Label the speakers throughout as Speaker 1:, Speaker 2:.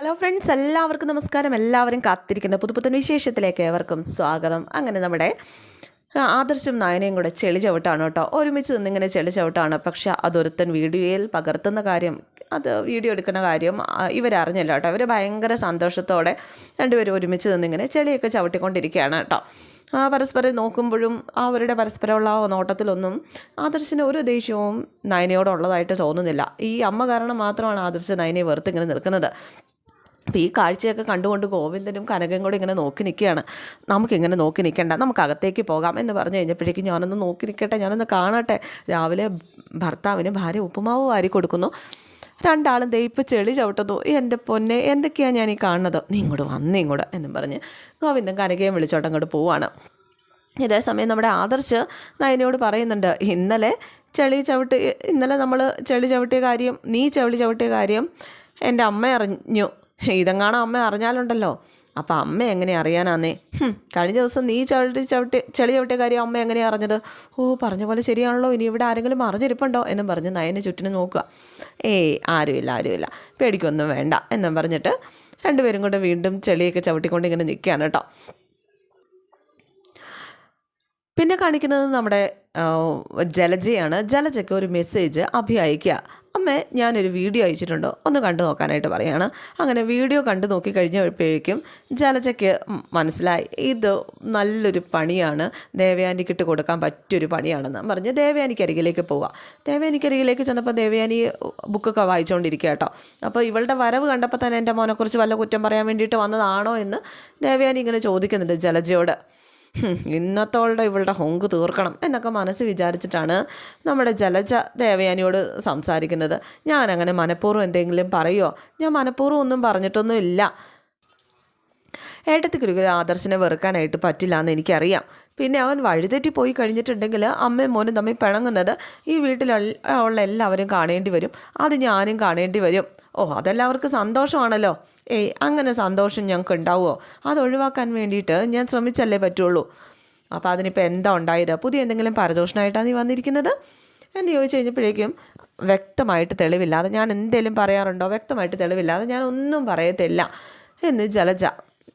Speaker 1: Hello friends എല്ലാവർക്കും നമസ്കാരം. എല്ലാവരും കാത്തിരിക്കുന്ന പുതുപുത്തൻ വിശേഷത്തിലേക്ക് ഏവർക്കും സ്വാഗതം. അങ്ങനെ നമ്മുടെ ആദർശം നയനയും കൂടെ ചെളി ചവിട്ടാണ് കേട്ടോ. ഒരുമിച്ച് നിന്നിങ്ങനെ ചെളി ചവിട്ടാണ്. പക്ഷെ അതൊരുത്തൻ വീഡിയോയിൽ പകർത്തുന്ന കാര്യം അത് വീഡിയോ എടുക്കുന്ന കാര്യം ഇവരറിഞ്ഞല്ലോ കേട്ടോ. ഇവർ ഭയങ്കര സന്തോഷത്തോടെ രണ്ടുപേരും ഒരുമിച്ച് നിന്നിങ്ങനെ ചെളിയൊക്കെ ചവിട്ടിക്കൊണ്ടിരിക്കുകയാണ് കേട്ടോ. പരസ്പരം നോക്കുമ്പോഴും അവരുടെ പരസ്പരമുള്ള നോട്ടത്തിലൊന്നും ആദർശിന് ഒരു ദേഷ്യവും നയനയോടുള്ളതായിട്ട് തോന്നുന്നില്ല. ഈ അമ്മ കാരണം മാത്രമാണ് ആദർശ് നയനയെ വെറുത്തിങ്ങനെ നിൽക്കുന്നത്. അപ്പോൾ ഈ കാഴ്ചയൊക്കെ കണ്ടുകൊണ്ട് ഗോവിന്ദനും കനകയും കൂടി ഇങ്ങനെ നോക്കി നിൽക്കുകയാണ്. നമുക്കിങ്ങനെ നോക്കി നിൽക്കണ്ട നമുക്ക് അകത്തേക്ക് പോകാം എന്ന് പറഞ്ഞു കഴിഞ്ഞപ്പോഴേക്കും ഞാനൊന്ന് നോക്കി നിൽക്കട്ടെ ഞാനൊന്ന് കാണട്ടെ. രാവിലെ ഭർത്താവിന് ഭാര്യ ഉപ്പുമാവ് വാരി കൊടുക്കുന്നു. രണ്ടാളും ദേ ചെളി ചവിട്ടുന്നു. എന്റെ പൊന്നെ എന്തൊക്കെയാണ് ഞാൻ ഈ കാണുന്നത്? നീ ഇങ്ങോട്ട് വന്നേ ഇങ്ങോട്ട് എന്നും പറഞ്ഞ് ഗോവിന്ദൻ കനകയും വിളിച്ചോട്ടം അങ്ങോട്ട് പോവാണ്. ഇതേ സമയം നമ്മുടെ ആദർശ് നയനയോട് പറയുന്നുണ്ട് ഇന്നലെ ചെളി ചവിട്ടി ഇന്നലെ നമ്മൾ ചെളി ചവിട്ടിയ കാര്യം നീ ചെളി ചവിട്ടിയ കാര്യം എന്റെ അമ്മ അറിഞ്ഞു. ഇതെങ്ങാണോ അമ്മ അറിഞ്ഞാലുണ്ടല്ലോ. അപ്പം അമ്മ എങ്ങനെ അറിയാനാന്നേ? കഴിഞ്ഞ ദിവസം നീ ചവിട്ടി ചവിട്ടി ചെളി ചവിട്ടിയ കാര്യം അമ്മ എങ്ങനെയാണ് അറിഞ്ഞത്? ഓ പറഞ്ഞ പോലെ ശരിയാണല്ലോ. ഇനി ഇവിടെ ആരെങ്കിലും അറിഞ്ഞിരിപ്പുണ്ടോ എന്നും പറഞ്ഞ് നയനെ ചുറ്റിനും നോക്കുക. ഏയ് ആരുമില്ല ആരുമില്ല. പേടിക്കൊന്നും വേണ്ട എന്നും പറഞ്ഞിട്ട് രണ്ടുപേരും കൂടെ വീണ്ടും ചെളിയൊക്കെ ചവിട്ടിക്കൊണ്ട് ഇങ്ങനെ നിൽക്കുകയാണ് കേട്ടോ. പിന്നെ കാണിക്കുന്നത് നമ്മുടെ ജലജയാണ്. ജലജയ്ക്ക് ഒരു മെസ്സേജ് അഭി അയക്കുക അമ്മേ ഞാനൊരു വീഡിയോ അയച്ചിട്ടുണ്ട്. ഒന്ന് കണ്ടു നോക്കാനായിട്ട് പറയാണ്. അങ്ങനെ വീഡിയോ കണ്ടു നോക്കി കഴിഞ്ഞപ്പോഴേക്കും ജലജയ്ക്ക് മനസ്സിലായി. ഇത് നല്ലൊരു പണിയാണ്. ദേവയാനിക്ക് ഇട്ട് കൊടുക്കാൻ പറ്റിയൊരു പണിയാണെന്ന് പറഞ്ഞ് ദേവയാനിക്ക് അരികിലേക്ക് പോവുക ദേവയാനിക്ക് അരികിലേക്ക് ചെന്നപ്പോൾ ദേവയാനി ബുക്കൊക്കെ വായിച്ചുകൊണ്ടിരിക്കുക കേട്ടോ. അപ്പോൾ ഇവളുടെ വരവ് കണ്ടപ്പോൾ തന്നെ എന്റെ മോനെക്കുറിച്ച് വല്ല കുറ്റം പറയാൻ വേണ്ടിയിട്ട് വന്നതാണോ എന്ന് ദേവയാനി ഇങ്ങനെ ചോദിക്കുന്നുണ്ട് ജലജയോട്. ഇന്നത്തോളുടെ ഇവളുടെ ഹോങ്ക് തീർക്കണം എന്നൊക്കെ മനസ്സ് വിചാരിച്ചിട്ടാണ് നമ്മുടെ ജലജ ദേവയാനിയോട് സംസാരിക്കുന്നത്. ഞാൻ അങ്ങനെ മനഃപൂർവം എന്തെങ്കിലും പറയുമോ ഞാൻ മനഃപൂർവം ഒന്നും പറഞ്ഞിട്ടൊന്നും ഇല്ല. ഏട്ടത്തിക്കൊരിക്കലും ആദർശനെ വെറുക്കാനായിട്ട് പറ്റില്ല എന്ന് എനിക്കറിയാം. പിന്നെ അവൻ വഴിതെറ്റി പോയി കഴിഞ്ഞിട്ടുണ്ടെങ്കിൽ അമ്മയും മോനും തമ്മിൽ പിണങ്ങുന്നത് ഈ വീട്ടിലുള്ള എല്ലാവരും കാണേണ്ടി വരും. അത് ഞാനും കാണേണ്ടി വരും. ഓ അതെല്ലാവർക്കും സന്തോഷമാണല്ലോ. ഏയ് അങ്ങനെ സന്തോഷം ഞങ്ങൾക്ക് ഉണ്ടാവുമോ അത് ഒഴിവാക്കാൻ വേണ്ടിയിട്ട് ഞാൻ ശ്രമിച്ചല്ലേ പറ്റുള്ളൂ. അപ്പോൾ അതിനിപ്പോൾ എന്താ ഉണ്ടായത്? പുതിയ എന്തെങ്കിലും പരദോഷണമായിട്ടാണ് നീ വന്നിരിക്കുന്നത്? എന്ന് ചോദിച്ചു കഴിഞ്ഞപ്പോഴേക്കും വ്യക്തമായിട്ട് തെളിവില്ലാതെ ഞാൻ എന്തേലും പറയാറുണ്ടോ? വ്യക്തമായിട്ട് തെളിവില്ലാതെ ഞാൻ ഒന്നും പറയത്തില്ല. എന്ന് ജലജ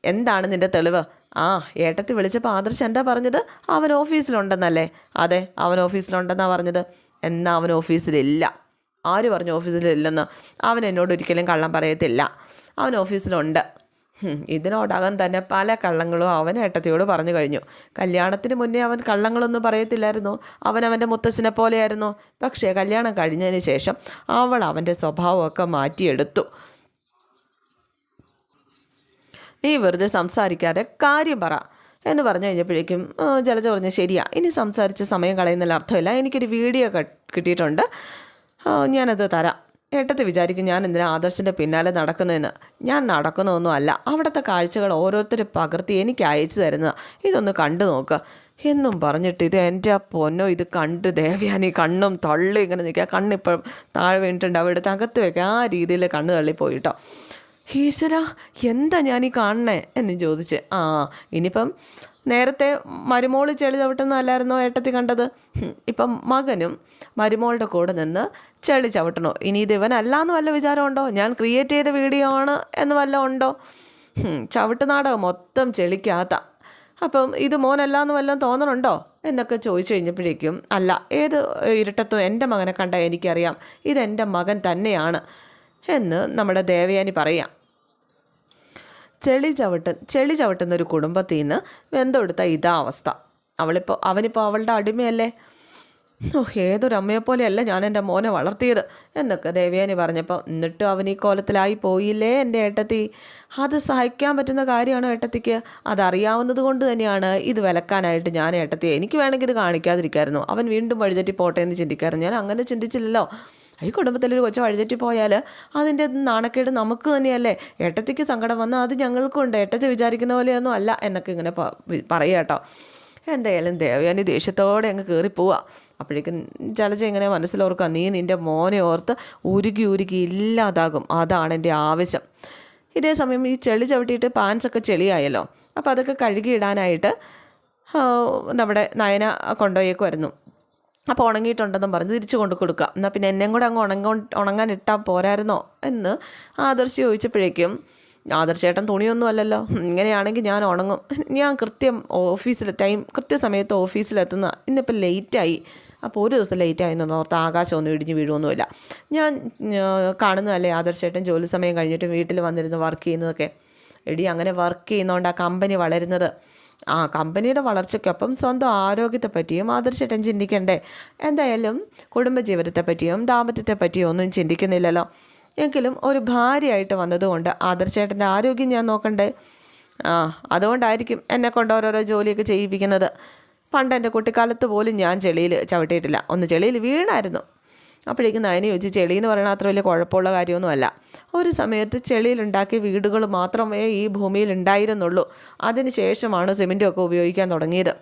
Speaker 1: എന്താണ് നിന്റെ തെളിവ്? ആ ഏട്ടത്തി വിളിച്ചപ്പോൾ ആദർശ് എന്താ പറഞ്ഞത്? അവൻ ഓഫീസിലുണ്ടെന്നല്ലേ? അതെ അവൻ ഓഫീസിലുണ്ടെന്നാണ് പറഞ്ഞത്. എന്നാൽ അവൻ ഓഫീസിലില്ല. ആര് പറഞ്ഞു ഓഫീസിലില്ലെന്ന്? അവൻ എന്നോട് ഒരിക്കലും കള്ളം പറയത്തില്ല. അവൻ ഓഫീസിലുണ്ട്. ഇതിനോടകം തന്നെ പല കള്ളങ്ങളും അവൻ ഏട്ടത്തിയോട് പറഞ്ഞു കഴിഞ്ഞു. കല്യാണത്തിന് മുന്നേ അവൻ കള്ളങ്ങളൊന്നും പറയത്തില്ലായിരുന്നു. അവൻ അവന്റെ മുത്തച്ഛനെ പോലെയായിരുന്നു. പക്ഷേ കല്യാണം കഴിഞ്ഞതിന് ശേഷം അവൾ അവന്റെ സ്വഭാവമൊക്കെ മാറ്റിയെടുത്തു. നീ വെറുതെ സംസാരിക്കാതെ കാര്യം പറ എന്ന് പറഞ്ഞു കഴിഞ്ഞപ്പോഴേക്കും ജലജ പറഞ്ഞു ശരിയാ. ഇനി സംസാരിച്ച് സമയം കളയുന്നതിൽ അർത്ഥമില്ല. എനിക്കൊരു വീഡിയോ കിട്ടിയിട്ടുണ്ട്. ഞാനത് തരാം. ഏട്ടത്തെ വിചാരിക്കും ഞാൻ എന്തിനാ ആദർശിന്റെ പിന്നാലെ നടക്കുന്നതെന്ന്. ഞാൻ നടക്കുന്നതൊന്നും അല്ല. അവിടുത്തെ കാഴ്ചകൾ ഓരോരുത്തർ പകർത്തി എനിക്ക് അയച്ചു തരുന്നതാണ് ഇതൊന്ന് കണ്ടു നോക്ക്. എന്നും പറഞ്ഞിട്ട് ഇത് എന്റെ പൊന്നോ ഇത് കണ്ട് ദേവയാനി കണ്ണും തള്ളി ഇങ്ങനെ നിൽക്കുക. കണ്ണിപ്പോൾ താഴെ വീണിട്ടുണ്ട്. അവിടെ അകത്ത് വെക്കുക. ആ രീതിയിൽ കണ്ണ് തള്ളിപ്പോയിട്ടോ ഈശ്വര എന്താ ഞാൻ ഈ കാണണേ എന്ന് ചോദിച്ച്. ആ ഇനിയിപ്പം നേരത്തെ മരുമോൾ ചെളി ചവിട്ടുന്നതല്ലായിരുന്നോ ഏട്ടത്തി കണ്ടത്? ഇപ്പം മകനും മരുമോളുടെ കൂടെ നിന്ന് ചെളി ചവിട്ടണോ ഇനി ഇത് ഇവനല്ലാന്ന് വല്ല വിചാരമുണ്ടോ? ഞാൻ ക്രിയേറ്റ് ചെയ്ത വീഡിയോ ആണ് എന്ന് വല്ല ഉണ്ടോ? ചവിട്ട് ചവിട്ടുനാടകം മൊത്തം ചെളിക്കാത്ത അപ്പം ഇത് മോനല്ലാന്ന് വല്ലതും തോന്നണുണ്ടോ? എന്നൊക്കെ ചോദിച്ചു കഴിഞ്ഞപ്പോഴേക്കും അല്ല ഏത് ഇരുട്ടത്തും എന്റെ മകനെ കണ്ടാൽ എനിക്കറിയാം. ഇതെന്റെ മകൻ തന്നെയാണ് എന്ന് നമ്മുടെ ദേവയാനി പറയാം. ചെളി ചവിട്ട് ചെളി ചവിട്ടുന്ന ഒരു കുടുംബത്തിൽ നിന്ന് വെന്തെടുത്ത ഇതാ അവസ്ഥ. അവളിപ്പോൾ അവനിപ്പോൾ അവളുടെ അടിമയല്ലേ? ഓ ഏതൊരു അമ്മയെപ്പോലെയല്ല ഞാൻ എന്റെ മോനെ വളർത്തിയത് എന്നൊക്കെ ദേവയാനി പറഞ്ഞപ്പോൾ എന്നിട്ടും അവൻ ഈ കോലത്തിലായി പോയില്ലേ എന്റെ ഏട്ടത്തി? അത് സഹിക്കാൻ പറ്റുന്ന കാര്യമാണ് ഏട്ടത്തിക്ക്? അതറിയാവുന്നത് കൊണ്ട് തന്നെയാണ് ഇത് വിലക്കാനായിട്ട് ഞാൻ ഏട്ടത്തി എനിക്ക് വേണമെങ്കിൽ ഇത് കാണിക്കാതിരിക്കായിരുന്നു. അവൻ വീണ്ടും വഴിതെറ്റി പോട്ടെ എന്ന് ചിന്തിക്കായിരുന്നു. ഞാൻ അങ്ങനെ ചിന്തിച്ചില്ലല്ലോ. ഈ കുടുംബത്തിൽ ഒരു കൊച്ചു വഴിതെറ്റി പോയാൽ അതിന്റെ നാണക്കേട് നമുക്ക് തന്നെയല്ലേ? ഏട്ടത്തിക്ക് സങ്കടം വന്നാൽ അത് ഞങ്ങൾക്കുണ്ട്. ഏട്ടത്തി വിചാരിക്കുന്ന പോലെയൊന്നും അല്ല എന്നൊക്കെ ഇങ്ങനെ പറയുക കേട്ടോ. എന്തായാലും ദേവയാനി ദേഷ്യത്തോടെ അങ്ങ് കയറിപ്പോവുക അപ്പോഴേക്കും ചലച്ച ഇങ്ങനെ മനസ്സിലോർക്കുക നീ നിന്റെ മോനെ ഓർത്ത് ഉരുകി ഉരുകി ഇല്ലാതാകും. അതാണ് എന്റെ ആവശ്യം. ഇതേ സമയം ഈ ചെളി ചവിട്ടിയിട്ട് പാൻസൊക്കെ ചെളിയായല്ലോ. അപ്പോൾ അതൊക്കെ കഴുകിയിടാനായിട്ട് നമ്മുടെ നയന കൊണ്ടുപോയേക്കുമായിരുന്നു അപ്പോൾ ഉണങ്ങിയിട്ടുണ്ടെന്നും പറഞ്ഞ്. തിരിച്ചു കൊണ്ട് കൊടുക്കുക. എന്നാൽ പിന്നെ എന്നെയും കൂടെ അങ്ങ് ഉണങ്ങ ഉണങ്ങാൻ ഇട്ടാൽ പോരായിരുന്നോ? എന്ന് ആദർശ് ചോദിച്ചപ്പോഴേക്കും ആദർശേട്ടൻ തുണിയൊന്നും അല്ലല്ലോ. ഇങ്ങനെയാണെങ്കിൽ ഞാൻ ഉണങ്ങും. ഞാൻ കൃത്യം ഓഫീസിൽ ടൈം കൃത്യസമയത്ത് ഓഫീസിലെത്തുന്ന ഇന്നിപ്പോൾ ലേറ്റായി. അപ്പോൾ ഒരു ദിവസം ലേറ്റായി എന്ന് ഓർത്ത് ആകാശമൊന്നും ഇടിഞ്ഞ് വീഴുമൊന്നുമില്ല ഞാൻ കാണുന്നതല്ലേ ആദർശേട്ടൻ ജോലി സമയം കഴിഞ്ഞിട്ട് വീട്ടിൽ വന്നിരുന്ന് വർക്ക് ചെയ്യുന്നതൊക്കെ. എടി അങ്ങനെ വർക്ക് ചെയ്യുന്നതുകൊണ്ട് ആ കമ്പനി വളരുന്നത്. ആ കമ്പനിയുടെ വളർച്ചയ്ക്കൊപ്പം സ്വന്തം ആരോഗ്യത്തെ പറ്റിയും ആദർശേട്ടൻ ചിന്തിക്കണ്ടേ? എന്തായാലും കുടുംബജീവിതത്തെ പറ്റിയും ദാമ്പത്യത്തെ പറ്റിയും ഒന്നും ചിന്തിക്കുന്നില്ലല്ലോ. എങ്കിലും ഒരു ഭാര്യയായിട്ട് വന്നതുകൊണ്ട് ആദർശേട്ടന്റെ ആരോഗ്യം ഞാൻ നോക്കണ്ടേ? ആ അതുകൊണ്ടായിരിക്കും എന്നെ കൊണ്ട് ഓരോരോ ജോലിയൊക്കെ ചെയ്യിപ്പിക്കുന്നത്. പണ്ട് എന്റെ കുട്ടിക്കാലത്ത് പോലും ഞാൻ ചെളിയിൽ ചവിട്ടിയിട്ടില്ല. ഒന്ന് ചെളിയിൽ വീണായിരുന്നു. അപ്പോഴേക്കും നയന ചോദിച്ചു ചെളി എന്ന് പറയുന്നത് അത്ര വലിയ കുഴപ്പമുള്ള കാര്യമൊന്നുമല്ല. ഒരു സമയത്ത് ചെളിയിലുണ്ടാക്കിയ വീടുകൾ മാത്രമേ ഈ ഭൂമിയിൽ ഉണ്ടായിരുന്നുള്ളൂ. അതിന് ശേഷമാണ് സിമെന്റും ഒക്കെ ഉപയോഗിക്കാൻ തുടങ്ങിയത്.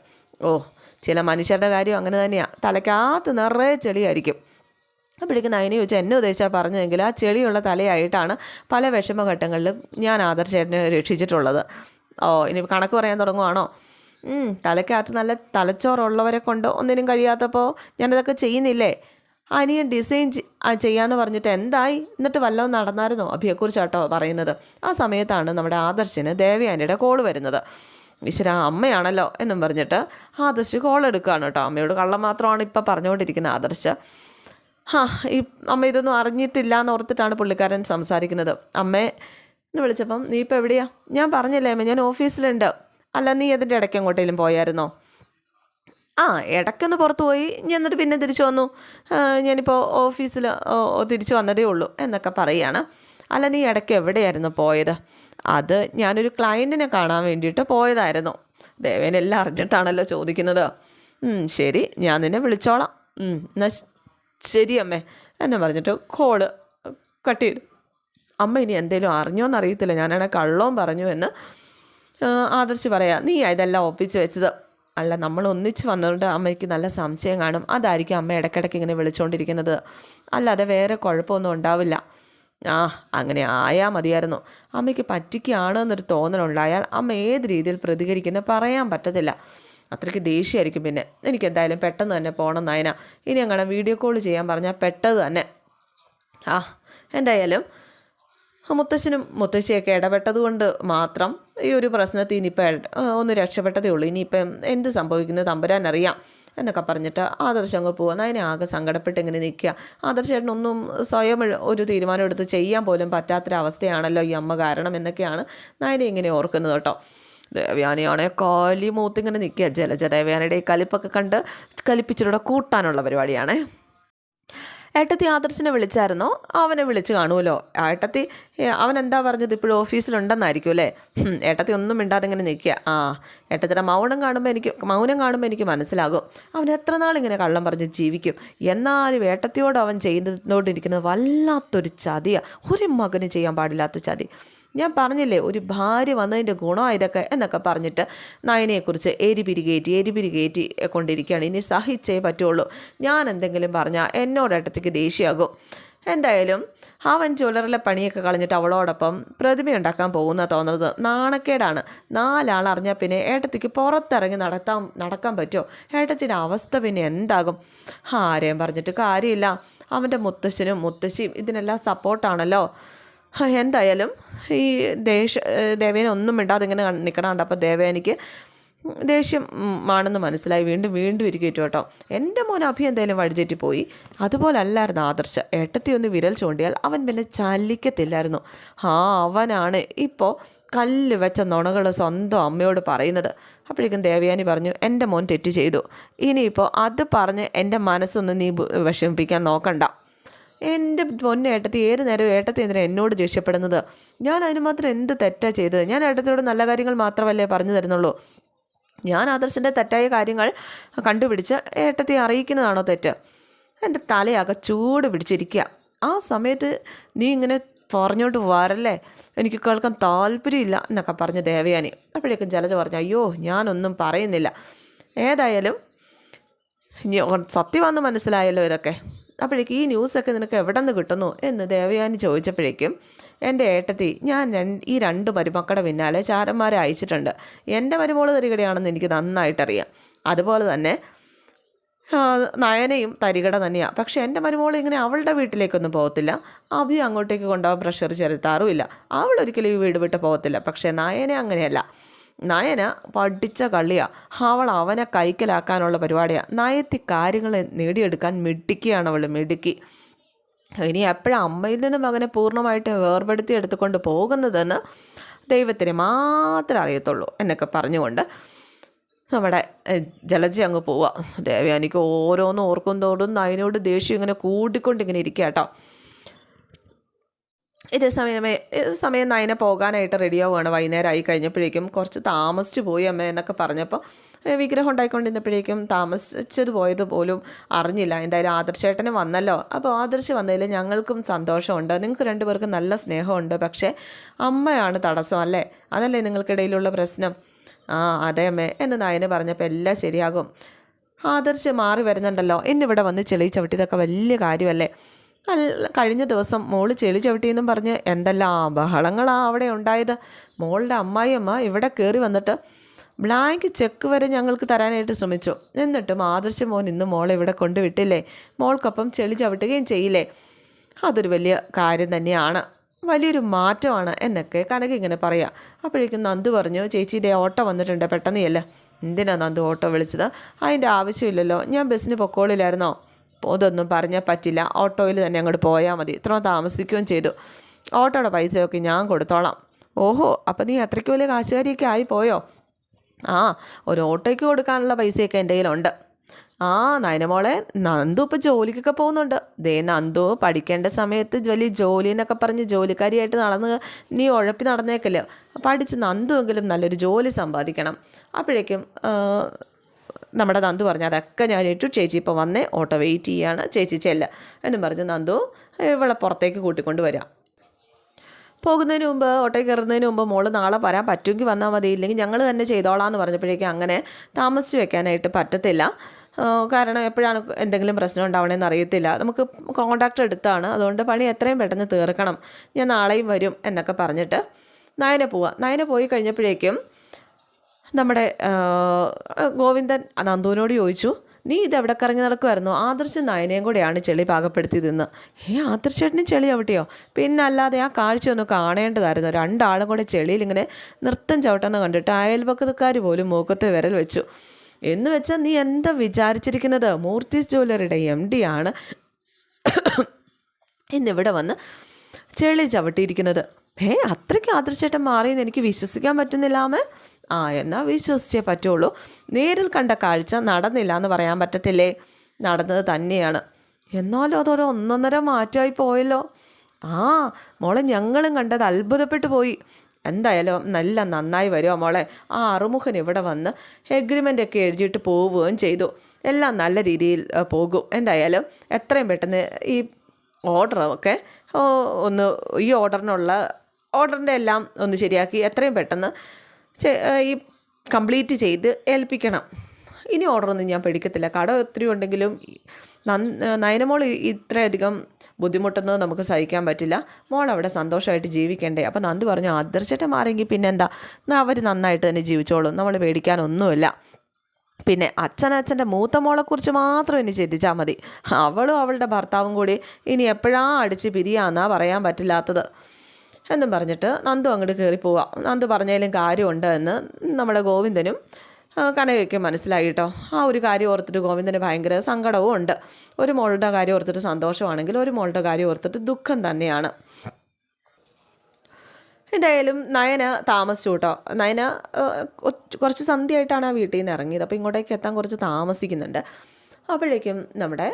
Speaker 1: ഓ ചില മനുഷ്യരുടെ കാര്യം അങ്ങനെ തന്നെയാണ് തലയ്ക്കകത്ത് നിറയെ ചെളിയായിരിക്കും. അപ്പോഴേക്കും നയനി ചോദിച്ചു എന്നെ ഉദ്ദേശിച്ചാൽ പറഞ്ഞെങ്കിൽ ആ ചെളിയുള്ള തലയായിട്ടാണ് പല വിഷമഘട്ടങ്ങളിലും ഞാൻ ആദർശേട്ടനെ രക്ഷിച്ചിട്ടുള്ളത്. ഓ ഇനി കണക്ക് പറയാൻ തുടങ്ങുവാണോ? തലയ്ക്കകത്ത് നല്ല തലച്ചോറുള്ളവരെ കൊണ്ട് ഒന്നിനും കഴിയാത്തപ്പോൾ ഞാനതൊക്കെ ചെയ്യുന്നില്ലേ? അനിയൻ ഡിസൈൻ ചെയ്യാമെന്ന് പറഞ്ഞിട്ട് എന്തായി? എന്നിട്ട് വല്ലതും നടന്നായിരുന്നോ? അഭിയെക്കുറിച്ചാട്ടോ പറയുന്നത്. ആ സമയത്താണ് നമ്മുടെ ആദർശിന് ദേവയാനിയുടെ കോൾ വരുന്നത്. ഈശ്വര അമ്മയാണല്ലോ എന്നും പറഞ്ഞിട്ട് ആദർശ് കോൾ എടുക്കുകയാണ് കേട്ടോ. അമ്മയോട് കള്ളം മാത്രമാണ് ഇപ്പം പറഞ്ഞുകൊണ്ടിരിക്കുന്നത് ആദർശ്. ഹാ ഈ അമ്മ ഇതൊന്നും അറിഞ്ഞിട്ടില്ല എന്ന് ഓർത്തിട്ടാണ് പുള്ളിക്കാരൻ സംസാരിക്കുന്നത്. അമ്മേ എന്ന് വിളിച്ചപ്പം നീ ഇപ്പം എവിടെയാ? ഞാൻ പറഞ്ഞില്ലേ അമ്മ ഞാൻ ഓഫീസിലുണ്ട് അല്ല നീ അതിന്റെ ഇടയ്ക്ക് എങ്ങോട്ടേലും പോയായിരുന്നോ? ആ ഇടയ്ക്കൊന്ന് പുറത്ത് പോയി ഞാൻ എന്നിട്ട് പിന്നെ തിരിച്ചു വന്നു. ഞാനിപ്പോൾ ഓഫീസിൽ തിരിച്ചു വന്നതേ ഉള്ളൂ എന്നൊക്കെ പറയുകയാണ് അല്ല നീ ഇടയ്ക്ക് എവിടെയായിരുന്നു പോയത്? അത് ഞാനൊരു ക്ലയന്റിനെ കാണാൻ വേണ്ടിയിട്ട് പോയതായിരുന്നു. ദേവേനെല്ലാം അറിഞ്ഞിട്ടാണല്ലോ ചോദിക്കുന്നത്. ശരി ഞാൻ നിന്നെ വിളിച്ചോളാം. എന്നാ ശരി അമ്മേ എന്നെ പറഞ്ഞിട്ട് കോൾ കട്ട് ചെയ്തു. അമ്മ ഇനി എന്തേലും അറിഞ്ഞോന്ന് അറിയത്തില്ല. ഞാനാണ് കള്ളവും പറഞ്ഞു എന്ന് ആദർശ് പറയാ നീ ഇതെല്ലാം ഒപ്പിച്ച് വെച്ചത്. അല്ല നമ്മൾ ഒന്നിച്ച് വന്നതുകൊണ്ട് അമ്മയ്ക്ക് നല്ല സംശയം കാണും. അതായിരിക്കും അമ്മ ഇടയ്ക്കിടയ്ക്ക് ഇങ്ങനെ വിളിച്ചുകൊണ്ടിരിക്കുന്നത് അല്ലാതെ വേറെ കുഴപ്പമൊന്നും ഉണ്ടാവില്ല. ആ അങ്ങനെ ആയാൽ മതിയായിരുന്നു. അമ്മയ്ക്ക് പറ്റിക്കുകയാണോ എന്നൊരു തോന്നലുണ്ടായാൽ അമ്മ ഏത് രീതിയിൽ പ്രതികരിക്കുന്ന പറയാൻ പറ്റത്തില്ല. അത്രയ്ക്ക് ദേഷ്യമായിരിക്കും പിന്നെ. എനിക്ക് എന്തായാലും പെട്ടെന്ന് തന്നെ പോകണം നയന. ഇനി അങ്ങനെ വീഡിയോ കോൾ ചെയ്യാൻ പറഞ്ഞാൽ പെട്ടത് തന്നെ. ആ എന്തായാലും മുത്തശ്ശനും മുത്തശ്ശിയൊക്കെ ഇടപെട്ടതുകൊണ്ട് മാത്രം ഈ ഒരു പ്രശ്നത്തിൽ ഇനിയിപ്പോൾ ഒന്ന് രക്ഷപ്പെട്ടതേ ഉള്ളൂ. ഇനിയിപ്പം എന്ത് സംഭവിക്കുന്നത് തമ്പുരാൻ അറിയാം എന്നൊക്കെ പറഞ്ഞിട്ട് ആദർശം അങ്ങ് പോകുന്ന അതിനെ ആകെ സങ്കടപ്പെട്ട് ഇങ്ങനെ നിൽക്കുക. ആദർശേട്ടനൊന്നും സ്വയം ഒരു തീരുമാനം എടുത്ത് ചെയ്യാൻ പോലും പറ്റാത്തൊരവസ്ഥയാണല്ലോ ഈ അമ്മ കാരണം എന്നൊക്കെയാണ് നയനെ ഇങ്ങനെ ഓർക്കുന്നത് കേട്ടോ. ദേവയാനിയാണെ കാലി മൂത്തിങ്ങനെ നിൽക്കുക. ജലജ ദേവയാനയുടെ ഈ കലിപ്പൊക്കെ കണ്ട് കലിപ്പിച്ചിലൂടെ കൂട്ടാനുള്ള പരിപാടിയാണേ. ഏട്ടത്തി ആദർശിനെ വിളിച്ചായിരുന്നോ? അവനെ വിളിച്ച് കാണുമല്ലോ ഏട്ടത്തി അവൻ എന്താ പറഞ്ഞത്? ഇപ്പോഴും ഓഫീസിലുണ്ടെന്നായിരിക്കും അല്ലേ? ഏട്ടത്തി ഒന്നും മിണ്ടാതെ ഇങ്ങനെ നിൽക്കുക. ആ ഏട്ടത്തിയുടെ മൗനം കാണുമ്പോൾ എനിക്ക് മൗനം കാണുമ്പോൾ എനിക്ക് മനസ്സിലാകും. അവൻ എത്ര നാൾ ഇങ്ങനെ കള്ളം പറഞ്ഞ് ജീവിക്കും? എന്നാലും ഏട്ടത്തിയോട് അവൻ ചെയ്യുന്നതോണ്ടിരിക്കുന്നത് വല്ലാത്തൊരു ചതിയാണ് ഒരു മകന് ചെയ്യാൻ പാടില്ലാത്ത ചതി. ഞാൻ പറഞ്ഞില്ലേ ഒരു ഭാര്യ വന്നതിന്റെ ഗുണമാണ് ഇതൊക്കെ എന്നൊക്കെ പറഞ്ഞിട്ട് നയനെക്കുറിച്ച് എരിപിരി കയറ്റി എരിപിരി കൊണ്ടിരിക്കുകയാണ്. ഇനി സഹിച്ചേ പറ്റുള്ളൂ. ഞാൻ എന്തെങ്കിലും പറഞ്ഞാൽ എന്നോട് ദേഷ്യമാകും. എന്തായാലും അവൻ ജ്വല്ലറിലെ പണിയൊക്കെ കളഞ്ഞിട്ട് അവളോടൊപ്പം പ്രതിമയുണ്ടാക്കാൻ പോകുന്ന തോന്നുന്നത് നാണക്കേടാണ്. നാലാൾ അറിഞ്ഞാൽ പിന്നെ ഏട്ടത്തിക്ക് പുറത്തിറങ്ങി നടത്താൻ നടക്കാൻ പറ്റുമോ? ഏട്ടത്തിന്റെ അവസ്ഥ പിന്നെ എന്താകും? ആരെയും പറഞ്ഞിട്ട് കാര്യമില്ല. അവന്റെ മുത്തശ്ശനും മുത്തശ്ശിയും ഇതിനെല്ലാം സപ്പോർട്ടാണല്ലോ എന്തായാലും ഈ ദേഷ ദേവേനെ ഒന്നും മിണ്ടാതെ ഇങ്ങനെ നിൽക്കണം കണ്ടപ്പോൾ ദേവേനിക്ക് ദേഷ്യം ആണെന്ന് മനസ്സിലായി. വീണ്ടും വീണ്ടും ഇരിക്കേറ്റു കേട്ടോ. എന്റെ മോൻ അഭി എന്തായാലും വഴിതെറ്റിപ്പോയി അതുപോലല്ലായിരുന്നു ആദർശ. ഏട്ടത്തി ഒന്ന് വിരൽ ചൂണ്ടിയാൽ അവൻ പിന്നെ ചലിക്കത്തില്ലായിരുന്നു. ആ അവനാണ് ഇപ്പോൾ കല്ല് വെച്ച നുണകൾ സ്വന്തം അമ്മയോട് പറയുന്നത്. അപ്പോഴേക്കും ദേവയാനി പറഞ്ഞു എന്റെ മോൻ തെറ്റ് ചെയ്തു. ഇനിയിപ്പോൾ അത് പറഞ്ഞ് എന്റെ മനസ്സൊന്ന് നീ വിഷമിപ്പിക്കാൻ നോക്കണ്ട. എന്റെ പൊന്നെ ഏട്ടത്തി ഏത് നേരം ഏട്ടത്തി നേരം എന്നോട് ദേഷ്യപ്പെടുന്നത്? ഞാൻ അതിന് മാത്രം എന്ത് തെറ്റാ ചെയ്തത്? ഞാൻ ഏട്ടത്തിയോട് നല്ല കാര്യങ്ങൾ മാത്രമല്ലേ പറഞ്ഞു തരുന്നുള്ളൂ. ഞാൻ ആദർശന്റെ തെറ്റായ കാര്യങ്ങൾ കണ്ടുപിടിച്ച് ഏട്ടത്തെ അറിയിക്കുന്നതാണോ തെറ്റ്? എന്റെ തലയാകെ ചൂട് പിടിച്ചിരിക്കുക ആ സമയത്ത് നീ ഇങ്ങനെ പറഞ്ഞോട്ട് വരല്ലേ? എനിക്ക് കേൾക്കാൻ താല്പര്യമില്ല എന്നൊക്കെ പറഞ്ഞു ദേവയാനി. അപ്പോഴേക്കും ജലജ പറഞ്ഞു അയ്യോ ഞാനൊന്നും പറയുന്നില്ല. ഏതായാലും സത്യമാണെന്ന് മനസ്സിലായല്ലോ ഇതൊക്കെ. അപ്പോഴേക്ക് ഈ ന്യൂസൊക്കെ നിനക്ക് എവിടെ നിന്ന് കിട്ടുന്നു എന്ന് ദേവയാനി ചോദിച്ചപ്പോഴേക്കും എന്റെ ഏട്ടത്തി ഞാൻ ഈ രണ്ട് മരുമക്കളുടെ പിന്നാലെ ചാരന്മാരെ അയച്ചിട്ടുണ്ട്. എന്റെ മരുമോൾ തരികടയാണെന്ന് എനിക്ക് നന്നായിട്ടറിയാം. അതുപോലെ തന്നെ നയനയും തരികട തന്നെയാണ് പക്ഷേ എന്റെ മരുമോൾ ഇങ്ങനെ അവളുടെ വീട്ടിലേക്കൊന്നും പോകത്തില്ല. അഭി അങ്ങോട്ടേക്ക് കൊണ്ടുപോകാൻ പ്രഷർ ചെലുത്താറുമില്ല. അവളൊരിക്കലും ഈ വീട് വിട്ട് പോകത്തില്ല. പക്ഷേ നയന അങ്ങനെയല്ല. നയന പഠിച്ച കള്ളിയാണ് അവൾ അവനെ കൈക്കലാക്കാനുള്ള പരിപാടിയാണ് നയത്തി കാര്യങ്ങൾ നേടിയെടുക്കാൻ മിടുക്കിയാണ് അവൾ മിടുക്കി. ഇനി എപ്പോഴാണ് അമ്മയിൽ നിന്ന് മകനെ പൂർണമായിട്ട് വേർപെടുത്തി എടുത്തുകൊണ്ട് പോകുന്നതെന്ന് ദൈവത്തിന് മാത്രമേ അറിയത്തുള്ളൂ എന്നൊക്കെ പറഞ്ഞുകൊണ്ട് നമ്മുടെ ജലജി അങ്ങ് പോവാം. ദേവയാനിക്ക് ഓരോന്ന് ഓർക്കും തോറും അതിനോട് ദേഷ്യം ഇങ്ങനെ കൂട്ടിക്കൊണ്ടിങ്ങനെ ഇരിക്കുക കേട്ടോ. ഇതേ സമയമേ സമയം നയനെ പോകാനായിട്ട് റെഡിയാവുകയാണ്. വൈകുന്നേരം ആയി കഴിഞ്ഞപ്പോഴേക്കും കുറച്ച് താമസിച്ചു പോയി അമ്മ എന്നൊക്കെ പറഞ്ഞപ്പോൾ വിഗ്രഹം ഉണ്ടായിക്കൊണ്ടിരുന്നപ്പോഴേക്കും താമസിച്ചത് പോയത് പോലും അറിഞ്ഞില്ല. എന്തായാലും ആദർശേട്ടന് വന്നല്ലോ. അപ്പോൾ ആദർശ് വന്നതിൽ ഞങ്ങൾക്കും സന്തോഷമുണ്ട്. നിങ്ങൾക്ക് രണ്ടുപേർക്കും നല്ല സ്നേഹമുണ്ട്. പക്ഷേ അമ്മയാണ് തടസ്സം അല്ലേ? അതല്ലേ നിങ്ങൾക്കിടയിലുള്ള പ്രശ്നം? ആ അതെ അമ്മേ എന്ന് നയന് പറഞ്ഞപ്പോൾ എല്ലാം ശരിയാകും. ആദർശ് മാറി വരുന്നുണ്ടല്ലോ. ഇന്നിവിടെ വന്ന് ചെളി ചവിട്ടിയതൊക്കെ വലിയ കാര്യമല്ലേ? കഴിഞ്ഞ ദിവസം മോൾ ചെളി ചവിട്ടിയെന്നും പറഞ്ഞ് എന്തെല്ലാം ബഹളങ്ങളാണ് അവിടെ ഉണ്ടായത്. മോളുടെ അമ്മായിയമ്മ ഇവിടെ കയറി വന്നിട്ട് ബ്ലാങ്ക് ചെക്ക് വരെ ഞങ്ങൾക്ക് തരാനായിട്ട് ശ്രമിച്ചു. എന്നിട്ടും ആദർശ മോൻ ഇന്ന് മോളെ ഇവിടെ കൊണ്ടുവിട്ടില്ലേ? മോൾക്കൊപ്പം ചെളി ചവിട്ടുകയും ചെയ്യില്ലേ? അതൊരു വലിയ കാര്യം തന്നെയാണ്. വലിയൊരു മാറ്റമാണ് എന്നൊക്കെ കനക ഇങ്ങനെ പറയാം. അപ്പോഴേക്കും നന്ദു പറഞ്ഞു ചേച്ചി ഓട്ടോ വന്നിട്ടുണ്ട് പെട്ടെന്ന് ചെല്ല്. നന്ദു ഓട്ടോ വിളിച്ചത്? അതിന്റെ ആവശ്യമില്ലല്ലോ. ഞാൻ ബസ്സിന് പൊക്കോളില്ലായിരുന്നോ? അതൊന്നും പറഞ്ഞാൽ പറ്റില്ല. ഓട്ടോയിൽ തന്നെ അങ്ങോട്ട് പോയാൽ മതി. ഇത്ര താമസിക്കുകയും ചെയ്തു. ഓട്ടോയുടെ പൈസയൊക്കെ ഞാൻ കൊടുത്തോളാം. ഓഹോ അപ്പം നീ അത്രയ്ക്ക് വലിയ കാശുകാരിയൊക്കെ ആയി പോയോ? ആ ഒരു ഓട്ടോയ്ക്ക് കൊടുക്കാനുള്ള പൈസയൊക്കെ എന്റെ കയ്യിലുണ്ട്. ആ നയനമോളെ നന്ദു ഇപ്പോൾ ജോലിക്കൊക്കെ പോകുന്നുണ്ട്. ദേ നന്ദു പഠിക്കേണ്ട സമയത്ത് വലിയ ജോലി എന്നൊക്കെ പറഞ്ഞ് ജോലിക്കാരിയായിട്ട് നടന്ന് നീ ഉഴപ്പി നടന്നേക്കല്ലോ. പഠിച്ച് നന്ദുവെങ്കിലും നല്ലൊരു ജോലി സമ്പാദിക്കണം. അപ്പോഴേക്കും നമ്മുടെ നന്ദു പറഞ്ഞു അതൊക്കെ ഞാൻ ഇട്ടു ചേച്ചി ഇപ്പോൾ വന്നേ. ഓട്ടോ വെയിറ്റ് ചെയ്യാണ്. ചേച്ചി ചെല്ല. എന്നും പറഞ്ഞ് നന്ദു ഇവളെ പുറത്തേക്ക് കൂട്ടിക്കൊണ്ട് വരാം. പോകുന്നതിന് മുമ്പ് ഓട്ടോയിൽ കയറുന്നതിന് മുമ്പ് മോൾ നാളെ വരാൻ പറ്റുമെങ്കിൽ വന്നാൽ മതി. ഇല്ലെങ്കിൽ ഞങ്ങൾ തന്നെ ചെയ്തോളാം എന്ന് പറഞ്ഞപ്പോഴേക്കും അങ്ങനെ താമസിച്ച് വെക്കാനായിട്ട് പറ്റത്തില്ല. കാരണം എപ്പോഴാണ് എന്തെങ്കിലും പ്രശ്നം ഉണ്ടാവണമെന്ന് അറിയത്തില്ല. നമുക്ക് കോണ്ടാക്ട് എടുത്താണ് അതുകൊണ്ട് പണി എത്രയും പെട്ടെന്ന് തീർക്കണം. ഞാൻ നാളെയും വരും എന്നൊക്കെ പറഞ്ഞിട്ട് നയന പോവാം. നയന പോയി കഴിഞ്ഞപ്പോഴേക്കും നമ്മുടെ ഗോവിന്ദൻ നന്ദുവിനോട് ചോദിച്ചു നീ ഇത് എവിടെ കറങ്ങി നടക്കുമായിരുന്നു ആദർശ് നയനയും കൂടെയാണ് ചെളി പാകപ്പെടുത്തിയതെന്ന്. ഏ ആദർശേട്ടനും ചെളി ചവിട്ടിയോ പിന്നെ അല്ലാതെ ആ കാഴ്ച ഒന്ന് കാണേണ്ടതായിരുന്നു. രണ്ടാളും കൂടെ ചെളിയിൽ ഇങ്ങനെ നൃത്തം ചവിട്ടെന്ന് കണ്ടിട്ട് അയൽപക്കത്തുകാർ പോലും മൂക്കത്തെ വിരൽ വെച്ചു. എന്ന് വെച്ചാൽ നീ എന്താ വിചാരിച്ചിരിക്കുന്നത്? മൂർത്തിസ് ജ്വല്ലറിയുടെ എം ഡി ആണ്. ഇന്നിവിടെ വന്ന് ചെളി ചവിട്ടിയിരിക്കുന്നത്. ഏ അത്രയ്ക്ക് ആദർശേട്ടൻ മാറിയെന്ന് എനിക്ക് വിശ്വസിക്കാൻ പറ്റുന്നില്ലാമേ ആ എന്നാൽ വിശ്വസിച്ചേ പറ്റുള്ളൂ. നേരിൽ കണ്ട കാഴ്ച നടന്നില്ല എന്ന് പറയാൻ പറ്റത്തില്ലേ? നടന്നത് തന്നെയാണ്. എന്നാലും അതൊരു ഒന്നൊന്നര മാറ്റമായി പോയല്ലോ. ആ മോളെ ഞങ്ങളും കണ്ടത് അത്ഭുതപ്പെട്ടു പോയി. എന്തായാലും നല്ല നന്നായി വരുമോ മോളെ. ആ അറുമുഖൻ ഇവിടെ വന്ന് എഗ്രിമെന്റ് ഒക്കെ എഴുതിയിട്ട് പോവുകയും ചെയ്തു. എല്ലാം നല്ല രീതിയിൽ പോകും. എന്തായാലും എത്രയും പെട്ടെന്ന് ഈ ഓർഡറൊക്കെ ഒന്ന് ഈ ഓർഡറിനുള്ള ഓർഡറിന്റെ എല്ലാം ഒന്ന് ശരിയാക്കി എത്രയും പെട്ടെന്ന് ഈ കംപ്ലീറ്റ് ചെയ്ത് ഏൽപ്പിക്കണം. ഇനി ഓർഡറൊന്നും ഞാൻ പഠിക്കത്തില്ല കട ഒത്തിരി ഉണ്ടെങ്കിലും നയനമോൾ ഇത്രയധികം ബുദ്ധിമുട്ടൊന്നും നമുക്ക് സഹിക്കാൻ പറ്റില്ല. മോൾ അവിടെ സന്തോഷമായിട്ട് ജീവിക്കണ്ടേ. അപ്പം നന്ദു പറഞ്ഞു ആദർശട്ടം മാറിയെങ്കിൽ പിന്നെന്താ? അവർ നന്നായിട്ട് തന്നെ ജീവിച്ചോളും. നമ്മൾ പേടിക്കാനൊന്നുമില്ല. പിന്നെ അച്ഛൻ അച്ഛന്റെ മൂത്ത മോളെക്കുറിച്ച് മാത്രം ഇനി ചിന്തിച്ചാൽ മതി. അവളും അവളുടെ ഭർത്താവും കൂടി ഇനി എപ്പോഴാ അടിച്ച് പിരിയാന്നാ പറയാൻ പറ്റില്ലാത്തത്. എന്നും പറഞ്ഞിട്ട് നന്ദു അങ്ങോട്ട് കയറി പോവാം. നന്ദു പറഞ്ഞാലും കാര്യമുണ്ട് എന്ന് നമ്മുടെ ഗോവിന്ദനും കനകയ്ക്ക് മനസ്സിലായി കേട്ടോ. ആ ഒരു കാര്യം ഓർത്തിട്ട് ഗോവിന്ദന് ഭയങ്കര സങ്കടവും ഉണ്ട്. ഒരു മോളുടെ കാര്യം ഓർത്തിട്ട് സന്തോഷമാണെങ്കിൽ ഒരു മോളുടെ കാര്യം ഓർത്തിട്ട് ദുഃഖം തന്നെയാണ്. എന്തായാലും നയന താമസിച്ചു കേട്ടോ. നയന കുറച്ച് സന്ധ്യയായിട്ടാണ് ആ വീട്ടിൽ നിന്ന് ഇറങ്ങിയത്. അപ്പോൾ ഇങ്ങോട്ടേക്ക് എത്താൻ കുറച്ച് താമസിക്കുന്നുണ്ട്. അപ്പോഴേക്കും നമ്മുടെ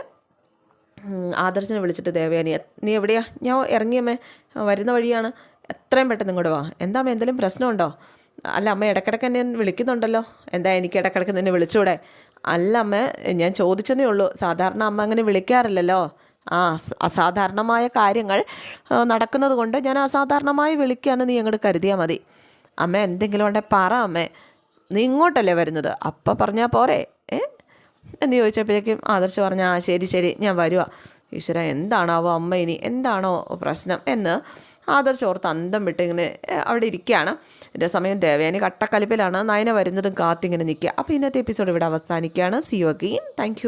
Speaker 1: ആദർശനെ വിളിച്ചിട്ട് ദേവയാനി നീ എവിടെയാ? ഞാൻ ഇറങ്ങിയമ്മേ വരുന്ന വഴിയാണ്. എത്രയും പെട്ടെന്ന് ഇങ്ങോട്ട് വാ. എന്താ അമ്മ എന്തെങ്കിലും പ്രശ്നമുണ്ടോ? അല്ല അമ്മ ഇടക്കിടക്ക് എന്നെ വിളിക്കുന്നുണ്ടല്ലോ. എന്താ എനിക്ക് ഇടക്കിടക്ക് നിന്നെ വിളിച്ചൂടെ? അല്ല അമ്മ ഞാൻ ചോദിച്ചതേ ഉള്ളൂ. സാധാരണ അമ്മ അങ്ങനെ വിളിക്കാറില്ലല്ലോ. ആ അസാധാരണമായ കാര്യങ്ങൾ നടക്കുന്നത് കൊണ്ട് ഞാൻ അസാധാരണമായി വിളിക്കുകയെന്ന് നീ അങ്ങോട്ട് കരുതിയാൽ മതി. അമ്മ എന്തെങ്കിലും ഉണ്ടെ പറ അമ്മേ. നീ ഇങ്ങോട്ടല്ലേ വരുന്നത്? അപ്പം പറഞ്ഞാൽ പോരെ. ഏ? എന്ന് ചോദിച്ചപ്പോഴേക്കും ആദർശ് പറഞ്ഞ ആ ശരി ശരി ഞാൻ വരുക ഈശ്വര എന്താണാവോ അമ്മ ഇനി? എന്താണോ പ്രശ്നം? എന്ന് ആദർശ് ഓർത്ത് അന്തം വിട്ട് ഇങ്ങനെ അവിടെ ഇരിക്കുകയാണ്. ഇതേ സമയം ദേവയാനി കട്ടക്കലിപ്പിലാണ്. നയന വരുന്നതും കാത്തിങ്ങനെ നിൽക്കുക. അപ്പോൾ ഇന്നത്തെ എപ്പിസോഡ് ഇവിടെ അവസാനിക്കുകയാണ്. C you again thank